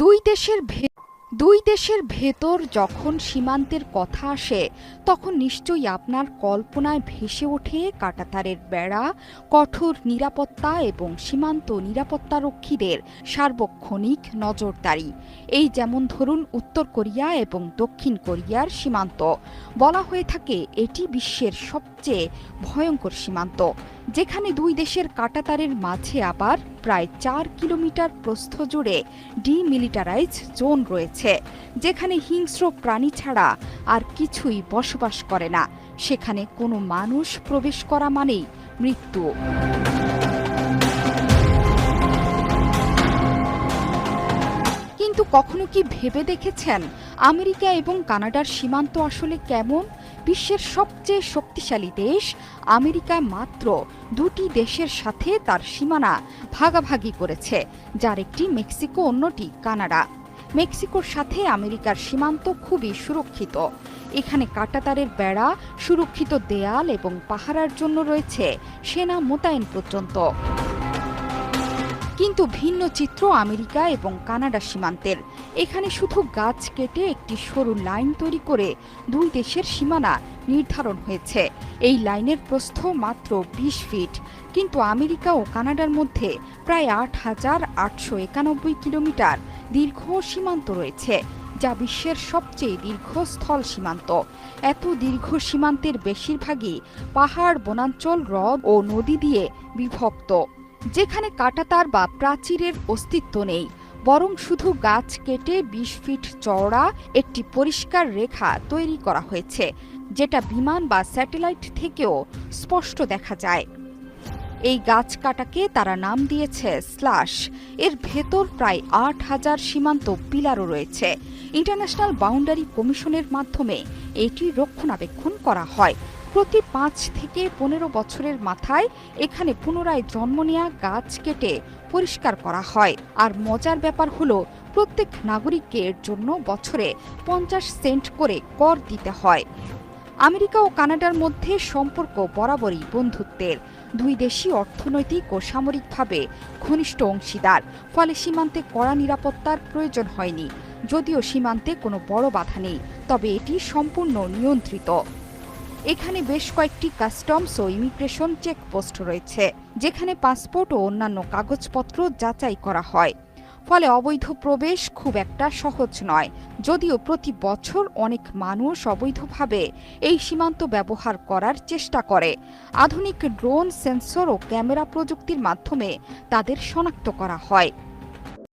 দুই দেশের দুই দেশের ভেতর যখন সীমান্তের কথা আসে, তখন নিশ্চয়ই আপনার কল্পনায় ভেসে ওঠে কাটাতারের বেড়া, কঠোর নিরাপত্তা এবং সীমান্ত নিরাপত্তারক্ষীদের সার্বক্ষণিক নজরদারি। এই যেমন ধরুন উত্তর কোরিয়া এবং দক্ষিণ কোরিয়ার সীমান্ত। বলা হয়ে থাকে এটি বিশ্বের সবচেয়ে ভয়ঙ্কর সীমান্ত, যেখানে দুই দেশের কাটাতারের মাঝে আবার প্রায় চার কিলোমিটার প্রস্থ জুড়ে ডিমিলিটারাইজ জোন রয়েছে, যেখানে হিংস্র প্রাণী ছাড়া আর কিছুই বসবাস করে না। সেখানে কোনো মানুষ প্রবেশ করা মানেই মৃত্যু। কিন্তু কখনো কি ভেবে দেখেছেন আমেরিকা এবং কানাডার সীমান্ত আসলে কেমন? বিশ্বের সবচেয়ে শক্তিশালী দেশ আমেরিকা মাত্র দুটি দেশের সাথে তার সীমানা ভাগাভাগি করেছে, যার একটি মেক্সিকো, অন্যটি কানাডা। মেক্সিকোর সাথে আমেরিকার সীমান্ত খুবই সুরক্ষিত। এখানে কাটাতারের বেড়া, সুরক্ষিত দেয়াল এবং পাহারার জন্য রয়েছে সেনা মোতায়েন পর্যন্ত। কিন্তু ভিন্ন চিত্র আমেরিকা এবং কানাডা সীমান্তের। এখানে শুধু গাছ কেটে একটি সরু লাইন তৈরি করে দুই দেশের সীমানা নির্ধারণ হয়েছে। এই লাইনের প্রস্থ মাত্র বিশ ফিট, কিন্তু আমেরিকা ও কানাডার মধ্যে প্রায় আট হাজার আটশো একানব্বই কিলোমিটার দীর্ঘ সীমান্ত রয়েছে, যা বিশ্বের সবচেয়ে দীর্ঘ স্থল সীমান্ত। এত দীর্ঘ সীমান্তের বেশিরভাগই পাহাড়, বনাঞ্চল, হ্রদ ও নদী দিয়ে বিভক্ত। যেখানে কাটাতার বা প্রাচীরের অস্তিত্ব নেই, বরং শুধু গাছ কেটে বিশ ফিট চওড়া একটি পরিষ্কার রেখা তৈরি করা হয়েছে, যেটা বিমান বা স্যাটেলাইট থেকেও স্পষ্ট দেখা যায়। এই গাছ কাটাকে তারা নাম দিয়েছে স্লাশ। এর ভেতর প্রায় আট হাজার সীমান্ত পিলারও রয়েছে। ইন্টারন্যাশনাল বাউন্ডারি কমিশনের মাধ্যমে এটি রক্ষণাবেক্ষণ করা হয়। প্রতি পাঁচ থেকে পনেরো বছরের মাথায় এখানে পুনরায় জন্ম নেওয়া গাছ কেটে পরিষ্কার করা হয়। আর মজার ব্যাপার হলো, প্রত্যেক নাগরিককে এর জন্য বছরে পঞ্চাশ সেন্ট করে কর দিতে হয়। আমেরিকা ও কানাডার মধ্যে সম্পর্ক বরাবরই বন্ধুত্বের। দুই দেশই অর্থনৈতিক ও সামরিকভাবে ঘনিষ্ঠ অংশীদার, ফলে সীমান্তে কড়া নিরাপত্তার প্রয়োজন হয়নি। যদিও সীমান্তে কোনো বড় বাধা নেই, তবে এটি সম্পূর্ণ নিয়ন্ত্রিত। এখানে বেশ কয়েকটি কাস্টমস ও ইমিগ্রেশন চেকপোস্ট রয়েছে, যেখানে পাসপোর্ট ও অন্যান্য কাগজপত্র যাচাই করা হয়। ফলে অবৈধ প্রবেশ খুব একটা সহজ নয়, যদিও প্রতি বছর অনেক মানুষ অবৈধভাবে এই সীমান্ত ব্যবহার করার চেষ্টা করে। আধুনিক ড্রোন সেন্সর ও ক্যামেরা প্রযুক্তির মাধ্যমে তাদের শনাক্ত করা হয়।